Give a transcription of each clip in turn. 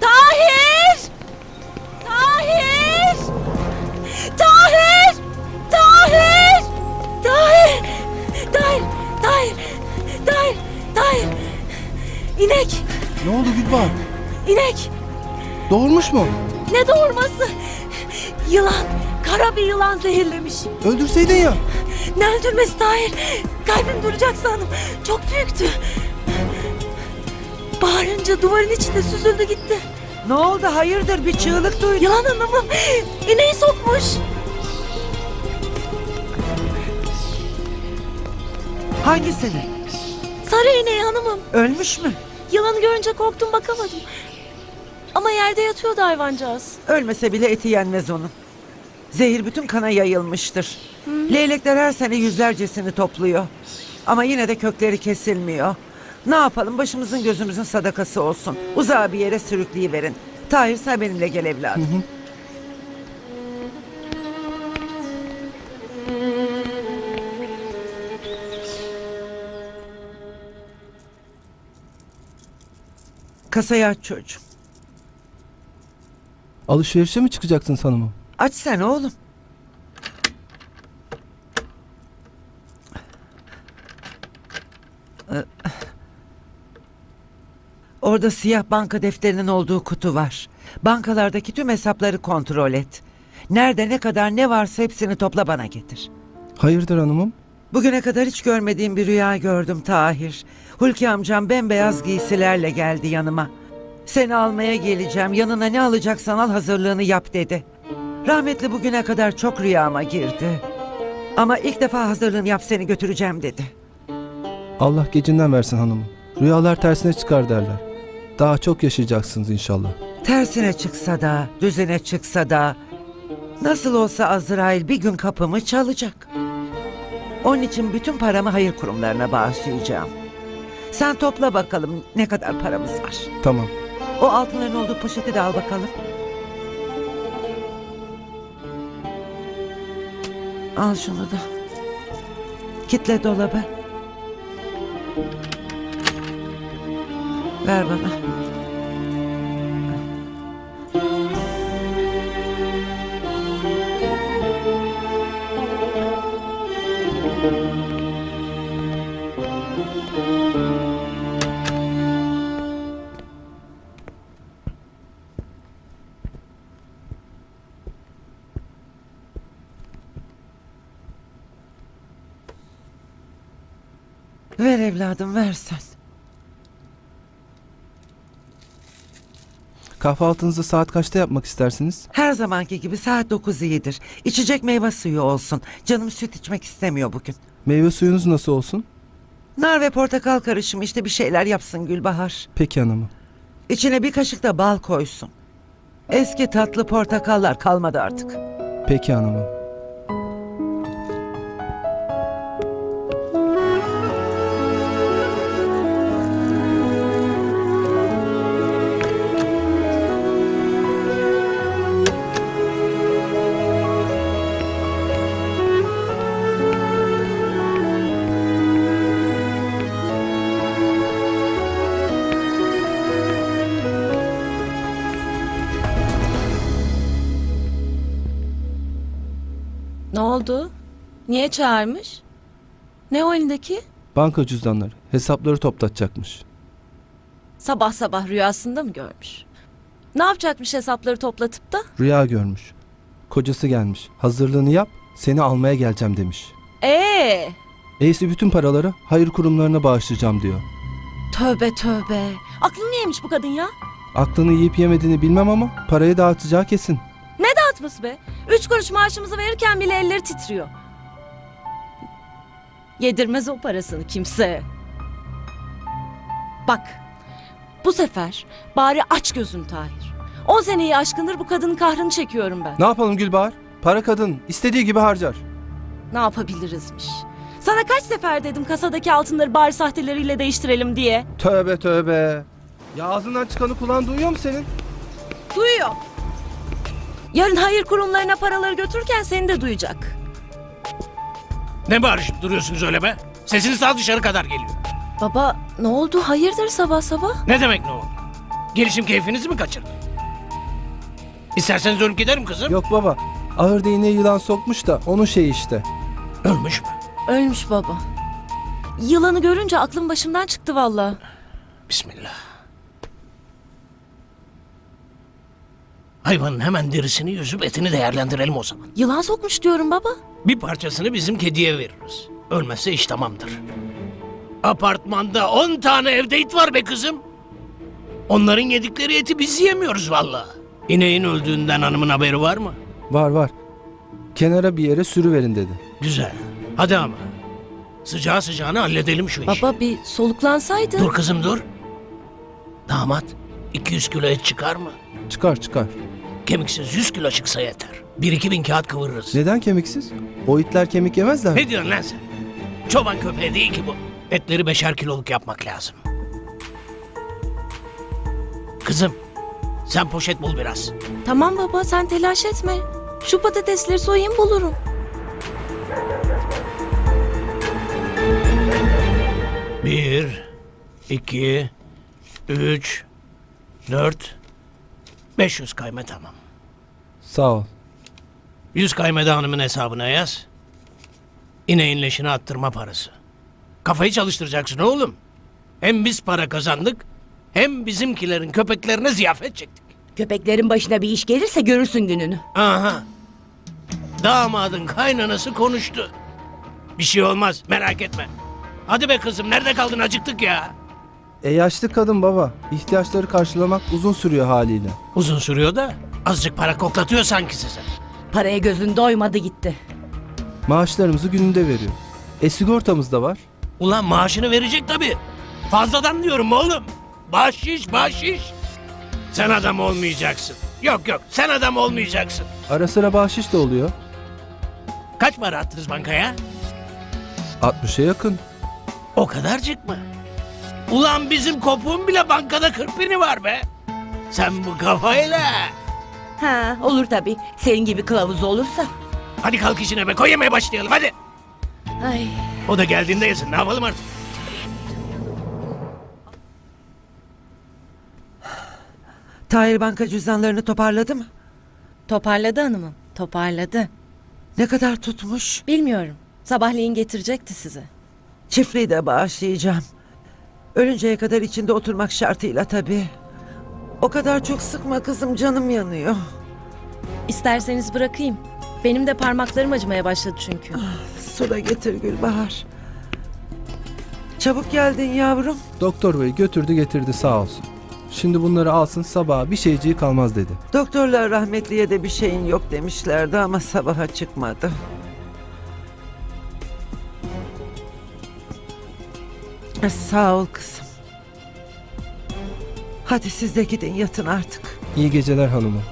Tahir! Tahir! Tahir! Tahir! Tahir! Tahir! Tahir! Tahir! Tahir! İnek! Ne oldu Gülbahar? İnek! Doğurmuş mu? Ne doğurması? Yılan! Kara bir yılan zehirlemiş. Öldürseydin ya. Ne öldürmesi Tahir? Kalbim duracak sandım. Çok büyüktü. Bağırınca duvarın içinde süzüldü gitti. Ne oldu hayırdır bir çığlık duydum. Yılan hanımım ineği sokmuş. Hangisini? Sarı ineği hanımım. Ölmüş mü? Yılanı görünce korktum bakamadım. Ama yerde yatıyordu hayvancağız. Ölmese bile eti yenmez onun. Zehir bütün kana yayılmıştır. Leylekler her sene yüzlercesini topluyor. Ama yine de kökleri kesilmiyor. Ne yapalım başımızın gözümüzün sadakası olsun. Uzağa bir yere sürükleyiverin. Tahir sen benimle gel evladım. Kasayı aç çocuğum. Alışverişe mi çıkacaksın hanımım? Aç sen oğlum. Orada siyah banka defterinin olduğu kutu var. Bankalardaki tüm hesapları kontrol et. Nerede ne kadar ne varsa hepsini topla bana getir. Hayırdır hanımım? Bugüne kadar hiç görmediğim bir rüya gördüm Tahir. Hulki amcam bembeyaz giysilerle geldi yanıma. Seni almaya geleceğim. Yanına ne alacaksan al hazırlığını yap dedi. Rahmetli bugüne kadar çok rüyama girdi. Ama ilk defa hazırlığını yap seni götüreceğim dedi. Allah gecinden versin hanımım. Rüyalar tersine çıkar derler. Daha çok yaşayacaksınız inşallah. Tersine çıksa da, düzene çıksa da nasıl olsa Azrail bir gün kapımı çalacak. Onun için bütün paramı hayır kurumlarına bağışlayacağım. Sen topla bakalım ne kadar paramız var. Tamam. O altınların olduğu poşeti de al bakalım. Al şunu da. Kitle dolabı. Ver bana. Ver evladım ver sen. Kahvaltınızı saat kaçta yapmak istersiniz? Her zamanki gibi saat 9 iyidir. İçecek meyve suyu olsun. Canım süt içmek istemiyor bugün. Meyve suyunuz nasıl olsun? Nar ve portakal karışımı işte bir şeyler yapsın Gülbahar. Peki hanımım. İçine bir kaşık da bal koysun. Eski tatlı portakallar kalmadı artık. Peki hanımım. Niye çağırmış? Ne o elindeki? Banka cüzdanları. Hesapları toplatacakmış. Sabah sabah rüyasında mı görmüş? Ne yapacakmış hesapları toplatıp da? Rüya görmüş. Kocası gelmiş. Hazırlığını yap. Seni almaya geleceğim demiş. Ee, Eysi bütün paraları hayır kurumlarına bağışlayacağım diyor. tövbe tövbe. Aklını mı yemiş bu kadın ya? Aklını yiyip yemediğini bilmem ama parayı dağıtacağı kesin. Atması be. Üç kuruş maaşımızı verirken bile elleri titriyor. Yedirmez o parasını kimse. Bak, bu sefer bari aç gözün Tahir. On seneyi aşkındır bu kadının kahrını çekiyorum ben. Ne yapalım Gülbahar? Para kadın. istediği gibi harcar. Ne yapabilirizmiş? Sana kaç sefer dedim kasadaki altınları bari sahteleriyle değiştirelim diye. Tövbe tövbe. Ya ağzından çıkanı kulağın duyuyor mu senin? Duyuyor. Yarın hayır kurumlarına paraları götürürken seni de duyacak. Ne bağırışıp duruyorsunuz öyle be? Sesiniz daha dışarı kadar geliyor. Baba ne oldu? Hayırdır sabah sabah? Ne demek ne oldu? Gelişim keyfinizi mi kaçırdı? İsterseniz ölüp giderim kızım. Yok baba. Ahır değneğe yılan sokmuş da onun şeyi işte. Ölmüş mü? Ölmüş baba. Yılanı görünce aklım başımdan çıktı valla. Bismillah. Hayvanın hemen derisini yüzüp etini değerlendirelim o zaman. Yılan sokmuş diyorum baba. Bir parçasını bizim kediye veririz. Ölmezse iş tamamdır. Apartmanda 10 tane evde it var be kızım. Onların yedikleri eti biz yemiyoruz valla. İneğin öldüğünden hanımın haberi var mı? Var var. Kenara bir yere sürüverin dedi. Güzel. Hadi ama. Sıcağı sıcağına halledelim şu işi. Baba bir soluklansaydı. Dur kızım dur. Damat 200 kilo et çıkar mı? Çıkar çıkar. Kemiksiz 100 kilo çıksa yeter. Bir iki bin kağıt kıvırırız. Neden kemiksiz? O itler kemik yemezler. mi? Ne diyorsun lan sen? Çoban köpeği değil ki bu. Etleri beşer kiloluk yapmak lazım. Kızım sen poşet bul biraz. Tamam baba sen telaş etme. Şu patatesleri soyayım bulurum. Bir, iki, üç, dört, beş yüz kayme tamam. Sağ ol. Yüz kaymede hanımın hesabına yaz. İneğin leşini attırma parası. Kafayı çalıştıracaksın oğlum. Hem biz para kazandık, hem bizimkilerin köpeklerine ziyafet çektik. Köpeklerin başına bir iş gelirse görürsün gününü. Aha. Damadın kaynanası konuştu. Bir şey olmaz, merak etme. Hadi be kızım, nerede kaldın? Acıktık ya. E yaşlı kadın baba. İhtiyaçları karşılamak uzun sürüyor haliyle. Uzun sürüyor da azıcık para koklatıyor sanki size. Paraya gözün doymadı gitti. Maaşlarımızı gününde veriyor. E sigortamız da var. Ulan maaşını verecek tabii. Fazladan diyorum oğlum. Bahşiş, bahşiş. Sen adam olmayacaksın. Yok yok, sen adam olmayacaksın. Ara sıra bahşiş de oluyor. Kaç para attınız bankaya? 60'a yakın. O kadarcık mı? Ulan bizim kopuğun bile bankada 40 bini var be. Sen bu kafayla. Ha olur tabii. Senin gibi kılavuz olursa. Hadi kalk işine be koy yemeye başlayalım hadi. Ay. O da geldiğinde yesin ne yapalım artık. Tahir banka cüzdanlarını toparladı mı? Toparladı hanımım. Toparladı. Ne kadar tutmuş? Bilmiyorum. Sabahleyin getirecekti size. Çiftliği de bağışlayacağım. Ölünceye kadar içinde oturmak şartıyla tabii. O kadar çok sıkma kızım canım yanıyor. İsterseniz bırakayım. Benim de parmaklarım acımaya başladı çünkü. Su da getir Gülbahar. Çabuk geldin yavrum. Doktor bey götürdü getirdi sağ olsun. Şimdi bunları alsın sabaha bir şeyciği kalmaz dedi. Doktorlar rahmetliye de bir şeyin yok demişlerdi ama sabaha çıkmadı. Sağ ol kızım. Hadi siz de gidin yatın artık. İyi geceler hanımım.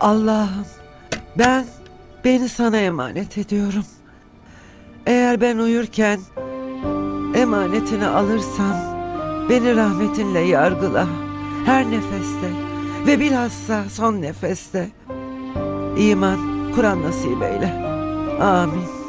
Allah'ım ben beni sana emanet ediyorum. Eğer ben uyurken emanetini alırsam beni rahmetinle yargıla. Her nefeste ve bilhassa son nefeste. İman, Kur'an nasip eyle. Amin.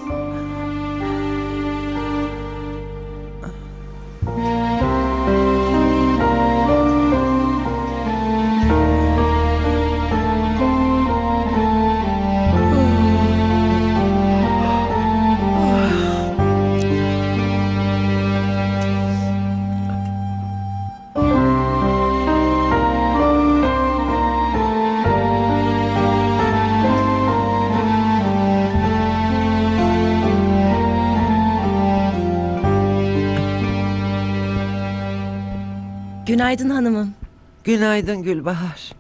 Günaydın hanımım. Günaydın Gülbahar.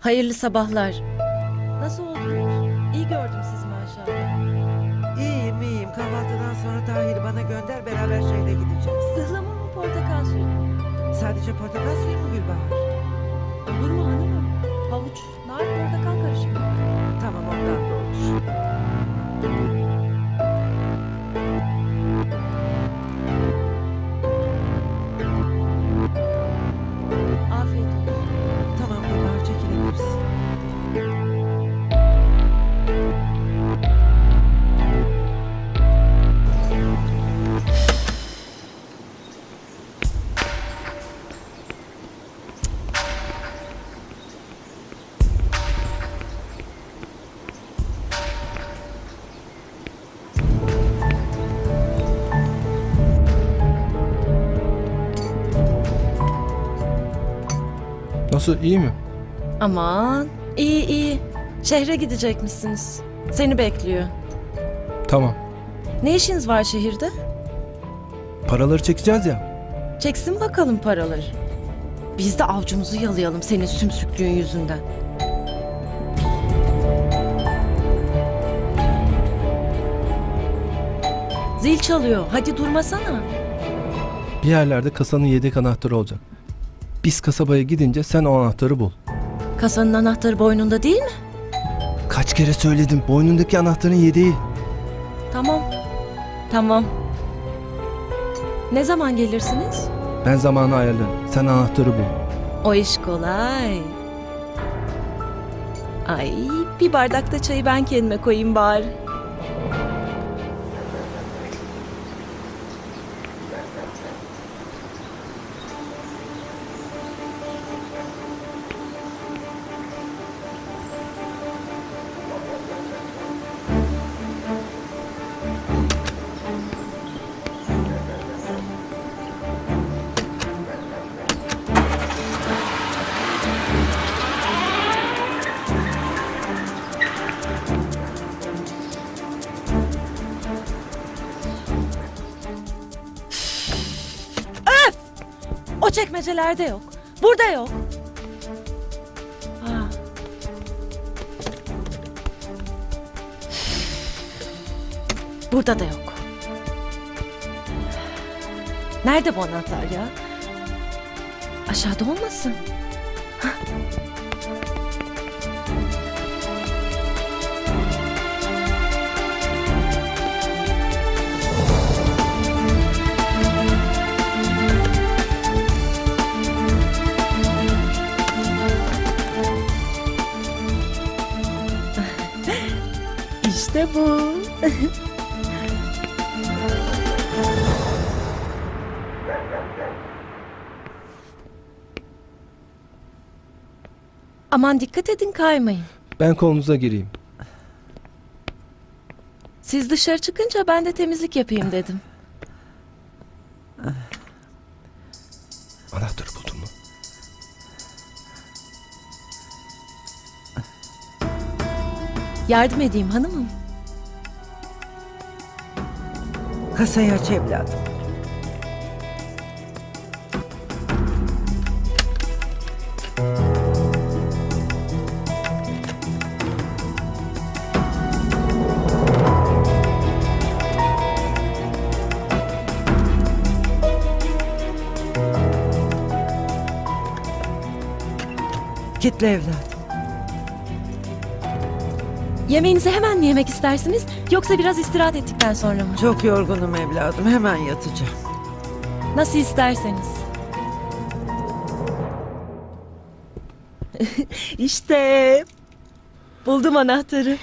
Hayırlı sabahlar. Nasıl oldunuz? İyi gördüm sizi maşallah. İyiyim iyiyim. Kahvaltıdan sonra Tahir'i bana gönder beraber şeyle gideceğiz. Sığlama mı portakal suyu? mu? Sadece portakal suyu mu Gülbahar? Olur mu hanımım? Nasıl iyi mi? Aman iyi iyi. Şehre gidecekmişsiniz. Seni bekliyor. Tamam. Ne işiniz var şehirde? Paraları çekeceğiz ya. Çeksin bakalım paraları. Biz de avcumuzu yalayalım senin sümsüklüğün yüzünden. Zil çalıyor. Hadi durmasana. Bir yerlerde kasanın yedek anahtarı olacak. Biz kasabaya gidince sen o anahtarı bul. Kasanın anahtarı boynunda değil mi? Kaç kere söyledim. Boynundaki anahtarın yedeği. Tamam. Tamam. Ne zaman gelirsiniz? Ben zamanı ayarlarım. Sen anahtarı bul. O iş kolay. Ay bir bardak da çayı ben kendime koyayım bari. Çekmecelerde yok. Burada yok. Aa. Burada da yok. Nerede bu anahtar ya? Aşağıda olmasın? İşte bu. Aman dikkat edin kaymayın. Ben kolunuza gireyim. Siz dışarı çıkınca ben de temizlik yapayım dedim. Anahtarı buldun mu? Yardım edeyim hanımım. Kasayı aç evladım. Kitle evladım. Yemeğinizi hemen mi yemek istersiniz yoksa biraz istirahat ettikten sonra mı? Çok yorgunum evladım. Hemen yatacağım. Nasıl isterseniz. işte buldum anahtarı.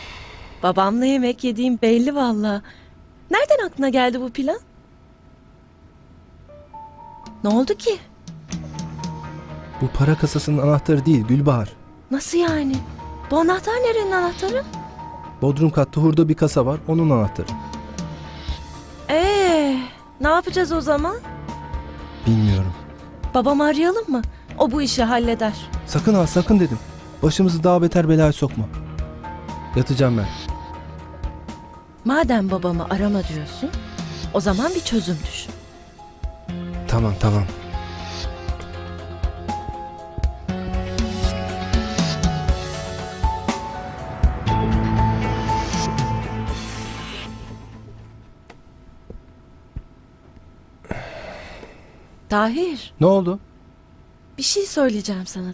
Babamla yemek yediğim belli valla. Nereden aklına geldi bu plan? Ne oldu ki? Bu para kasasının anahtarı değil Gülbahar. Nasıl yani? Bu anahtar nerenin anahtarı? Bodrum katta hurda bir kasa var onun anahtarı. Ee, ne yapacağız o zaman? Bilmiyorum. Babamı arayalım mı? O bu işi halleder. Sakın ha sakın dedim. Başımızı daha beter belaya sokma. Yatacağım ben. Madem babamı arama diyorsun, o zaman bir çözüm düşün. Tamam tamam. Tahir, Ne oldu? bir şey söyleyeceğim sana.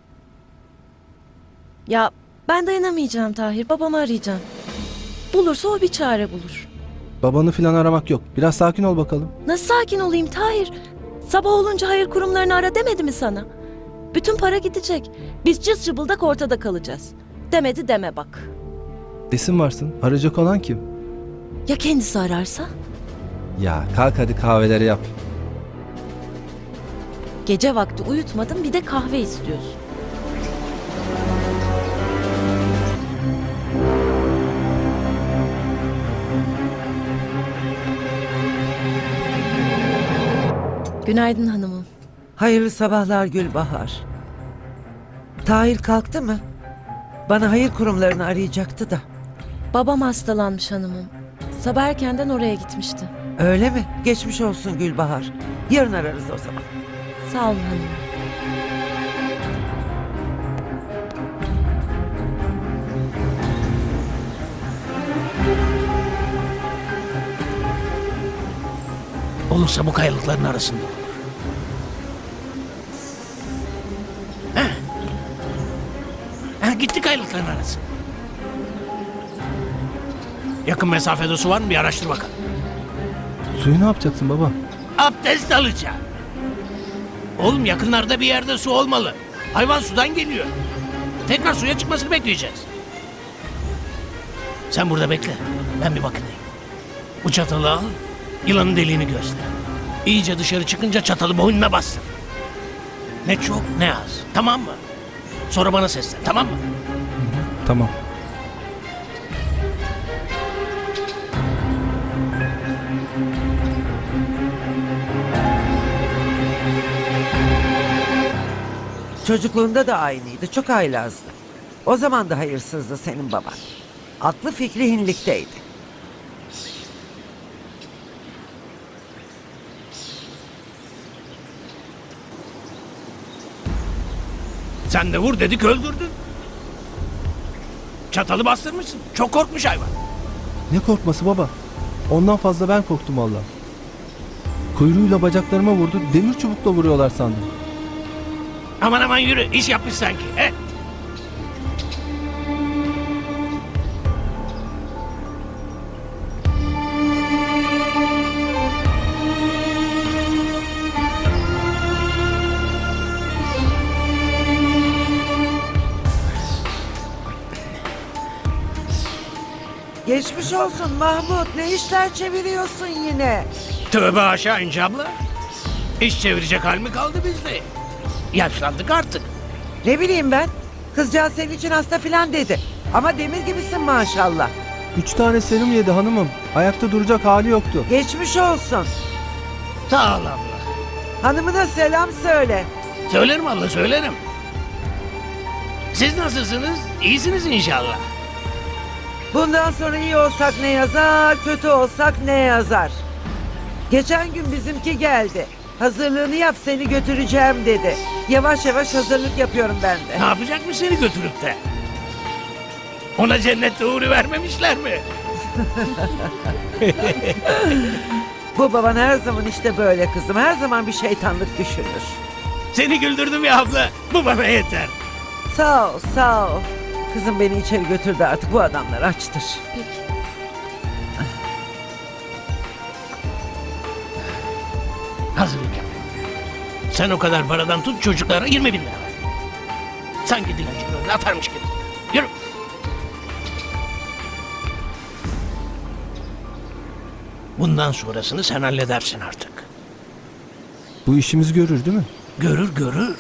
Ya ben dayanamayacağım Tahir, babamı arayacağım. Bulursa o bir çare bulur. Babanı filan aramak yok. Biraz sakin ol bakalım. Nasıl sakin olayım Tahir? Sabah olunca hayır kurumlarını ara demedi mi sana? Bütün para gidecek. Biz cız cıbıldak ortada kalacağız. Demedi deme bak. Desin varsın. Arayacak olan kim? Ya kendisi ararsa? Ya kalk hadi kahveleri yap. Gece vakti uyutmadın bir de kahve istiyorsun. Günaydın hanımım. Hayırlı sabahlar Gülbahar. Tahir kalktı mı? Bana hayır kurumlarını arayacaktı da. Babam hastalanmış hanımım. Sabah erkenden oraya gitmişti. Öyle mi? Geçmiş olsun Gülbahar. Yarın ararız o zaman. Sağ olun hanımım. Olursa bu kayalıkların arasında olur. Heh. Heh, gitti kayalıkların arası. Yakın mesafede su var mı bir araştır bakalım. Suyu ne yapacaksın baba? Abdest alacağım. Oğlum yakınlarda bir yerde su olmalı. Hayvan sudan geliyor. Tekrar suya çıkmasını bekleyeceğiz. Sen burada bekle. Ben bir bakayım. Bu çatalı al. Yılanın deliğini göster. İyice dışarı çıkınca çatalı boynuna bastır. Ne çok ne az. Tamam mı? Sonra bana seslen. Tamam mı? Tamam. Çocukluğunda da aynıydı. Çok haylazdı. O zaman da hayırsızdı senin baban. Aklı fikri hinlikteydi. Sen de vur dedik öldürdün. Çatalı bastırmışsın. Çok korkmuş hayvan. Ne korkması baba? Ondan fazla ben korktum valla. Kuyruğuyla bacaklarıma vurdu. Demir çubukla vuruyorlar sandım. Aman aman yürü. iş yapmış sanki. He? Geçmiş olsun Mahmut. Ne işler çeviriyorsun yine? Tövbe aşağı ince abla. İş çevirecek hal mi kaldı bizde? Yaşlandık artık. Ne bileyim ben. Kızcağız senin için hasta filan dedi. Ama demir gibisin maşallah. Üç tane serum yedi hanımım. Ayakta duracak hali yoktu. Geçmiş olsun. Sağ ol abla. Hanımına selam söyle. Söylerim abla söylerim. Siz nasılsınız? İyisiniz inşallah. Bundan sonra iyi olsak ne yazar, kötü olsak ne yazar. Geçen gün bizimki geldi. Hazırlığını yap seni götüreceğim dedi. Yavaş yavaş hazırlık yapıyorum ben de. Ne yapacakmış seni götürüp de? Ona cennette uğru vermemişler mi? Bu baban her zaman işte böyle kızım. Her zaman bir şeytanlık düşünür. Seni güldürdüm ya abla. Bu bana yeter. Sağ ol, sağ ol. Kızım beni içeri götürdü artık bu adamlar açtır. Peki. Hazırlık yap. Sen o kadar paradan tut çocuklara 20 bin lira. Sanki dilencilerini atarmış gibi. Yürü. Bundan sonrasını sen halledersin artık. Bu işimizi görür değil mi? Görür görür.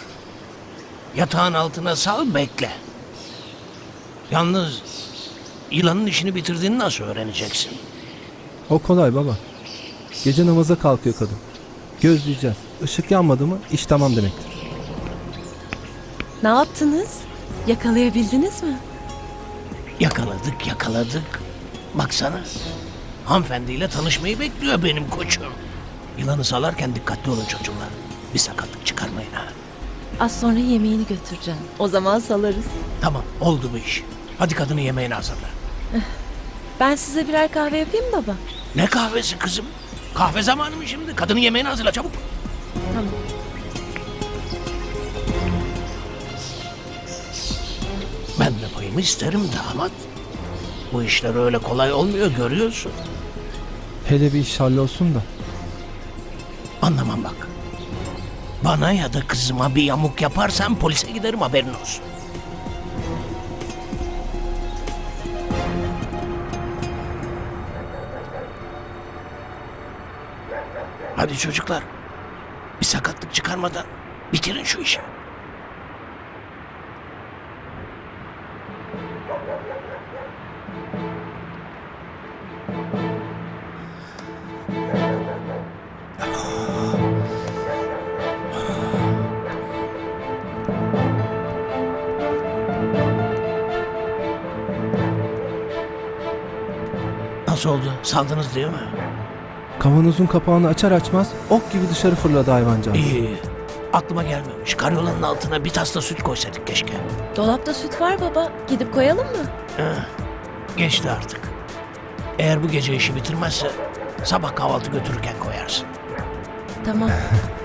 Yatağın altına sal bekle. Yalnız yılanın işini bitirdiğini nasıl öğreneceksin? O kolay baba. Gece namaza kalkıyor kadın. Gözleyeceğiz. Işık yanmadı mı iş tamam demektir. Ne yaptınız? Yakalayabildiniz mi? Yakaladık yakaladık. Baksana. Hanımefendiyle tanışmayı bekliyor benim koçum. Yılanı salarken dikkatli olun çocuklar. Bir sakatlık çıkarmayın ha. Az sonra yemeğini götüreceğim. O zaman salarız. Tamam oldu bu iş. Hadi kadını yemeğini hazırla. Ben size birer kahve yapayım mı baba. Ne kahvesi kızım? Kahve zamanı mı şimdi? Kadının yemeğini hazırla çabuk. Tamam. Ben de payımı isterim damat. Bu işler öyle kolay olmuyor görüyorsun. Hele bir iş hallolsun da. Anlamam bak. Bana ya da kızıma bir yamuk yaparsan polise giderim haberin olsun. Hadi çocuklar. Bir sakatlık çıkarmadan bitirin şu işi. Nasıl oldu? Saldınız değil mi? Kavanozun kapağını açar açmaz ok gibi dışarı fırladı hayvancağız. İyi. Aklıma gelmemiş. Karyolanın altına bir tas da süt koysaydık keşke. Dolapta süt var baba. Gidip koyalım mı? Geçti artık. Eğer bu gece işi bitirmezse sabah kahvaltı götürürken koyarsın. Tamam.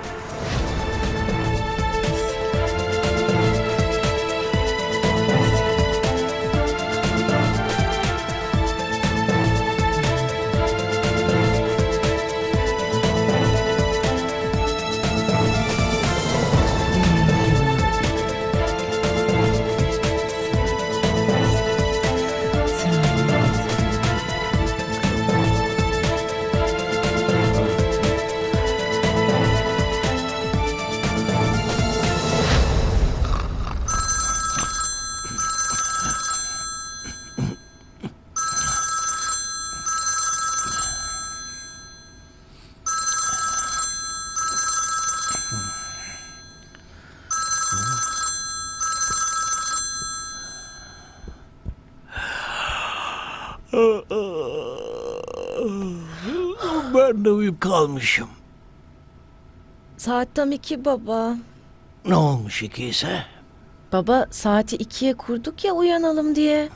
De uyuyup kalmışım. Saat tam iki baba. Ne olmuş iki ise? Baba saati ikiye kurduk ya uyanalım diye.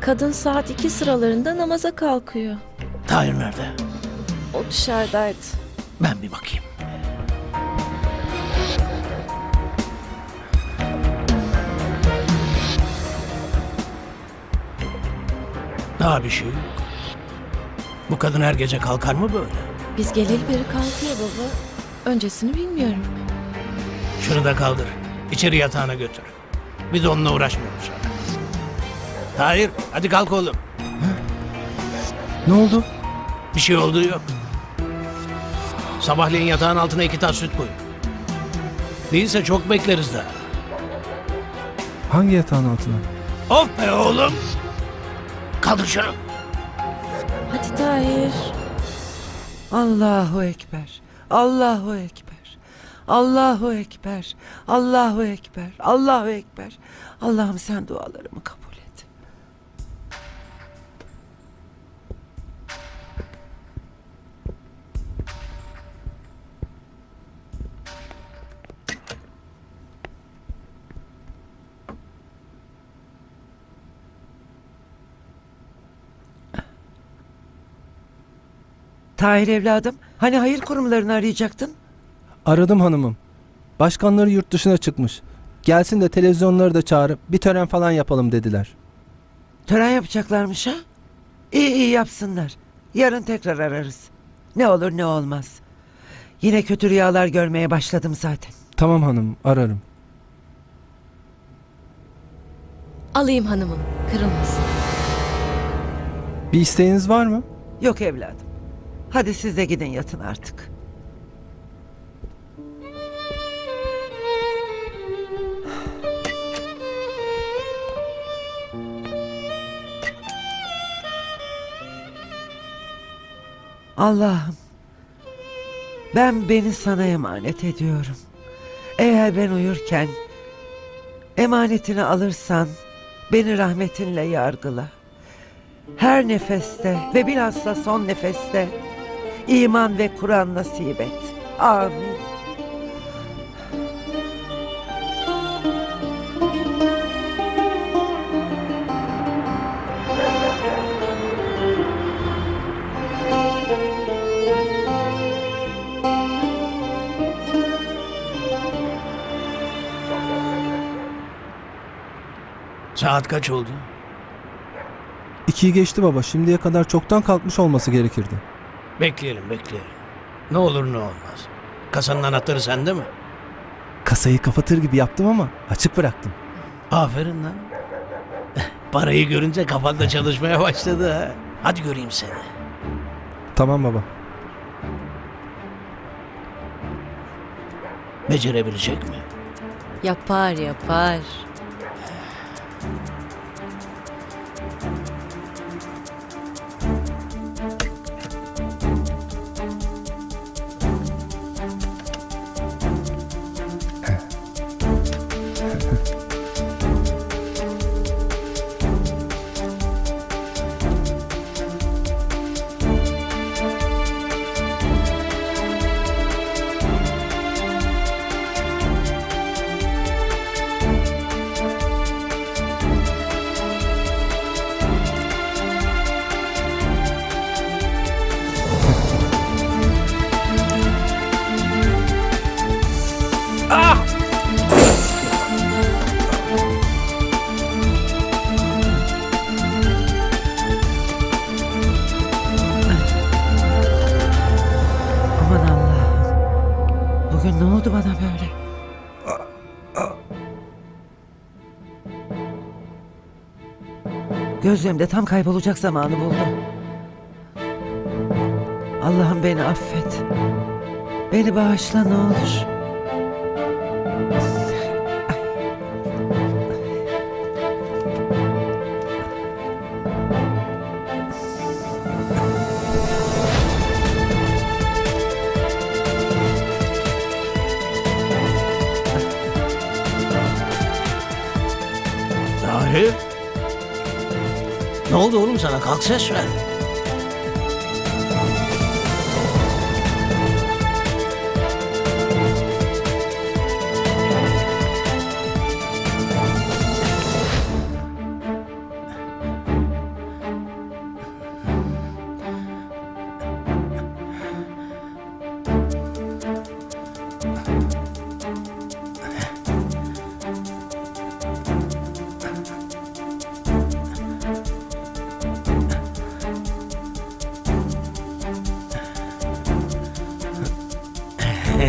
Kadın saat iki sıralarında namaza kalkıyor. Tahir nerede? O dışarıdaydı. Ben bir bakayım. Daha bir şey yok. Bu kadın her gece kalkar mı böyle? Biz geleli beri kalkıyor baba. Öncesini bilmiyorum. Şunu da kaldır. İçeri yatağına götür. De onunla uğraşmayalım sonra. Tahir hadi kalk oğlum. Ne oldu? Bir şey olduğu yok. Sabahleyin yatağın altına iki tas süt koy. Değilse çok bekleriz daha. Hangi yatağın altına? Of be oğlum. Kaldır şunu. Hadi Tahir. Allahu Ekber. Allahu Ekber. Allahu Ekber. Allahu Ekber. Allahu Ekber. Allah'ım sen dualarımı kabul Tahir evladım, hani hayır kurumlarını arayacaktın? Aradım hanımım. Başkanları yurt dışına çıkmış. Gelsin de televizyonları da çağırıp bir tören falan yapalım dediler. Tören yapacaklarmış ha? İyi iyi yapsınlar. Yarın tekrar ararız. Ne olur ne olmaz. Yine kötü rüyalar görmeye başladım zaten. Tamam hanım ararım. Alayım hanımım. Kırılmasın. Bir isteğiniz var mı? Yok evladım. Hadi siz de gidin yatın artık. Allah'ım ben beni sana emanet ediyorum. Eğer ben uyurken emanetini alırsan beni rahmetinle yargıla. Her nefeste ve bilhassa son nefeste iman ve Kur'an nasip et. Amin. Saat kaç oldu? İkiyi geçti baba. Şimdiye kadar çoktan kalkmış olması gerekirdi. Bekleyelim bekleyelim. Ne olur ne olmaz. Kasanın anahtarı sende mi? Kasayı kapatır gibi yaptım ama açık bıraktım. Aferin lan. Parayı görünce kafanda çalışmaya başladı ha. Hadi göreyim seni. Tamam baba. Becerebilecek mi? Yapar yapar. Gözlerimde tam kaybolacak zamanı buldum. Allah'ım beni affet. Beni bağışla ne olur. Sana? Kalk ses ver.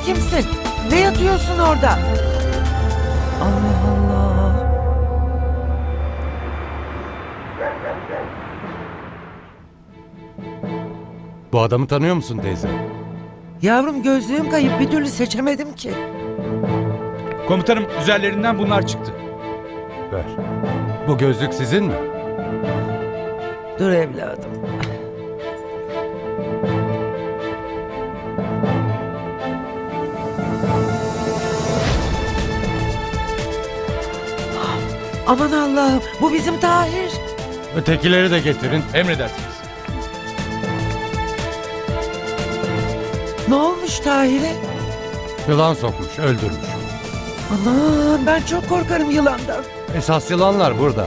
de kimsin? Ne yatıyorsun orada? Allah Allah. Bu adamı tanıyor musun teyze? Yavrum gözlüğüm kayıp bir türlü seçemedim ki. Komutanım üzerlerinden bunlar çıktı. Ver. Bu gözlük sizin mi? Dur evladım. Aman Allah'ım bu bizim Tahir. Ötekileri de getirin. Emredersiniz. Ne olmuş Tahir'e? Yılan sokmuş, öldürmüş. Aman ben çok korkarım yılandan. Esas yılanlar burada.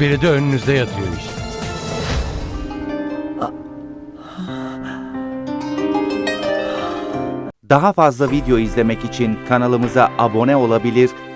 Biri de önünüzde yatıyor işte. Daha fazla video izlemek için kanalımıza abone olabilir,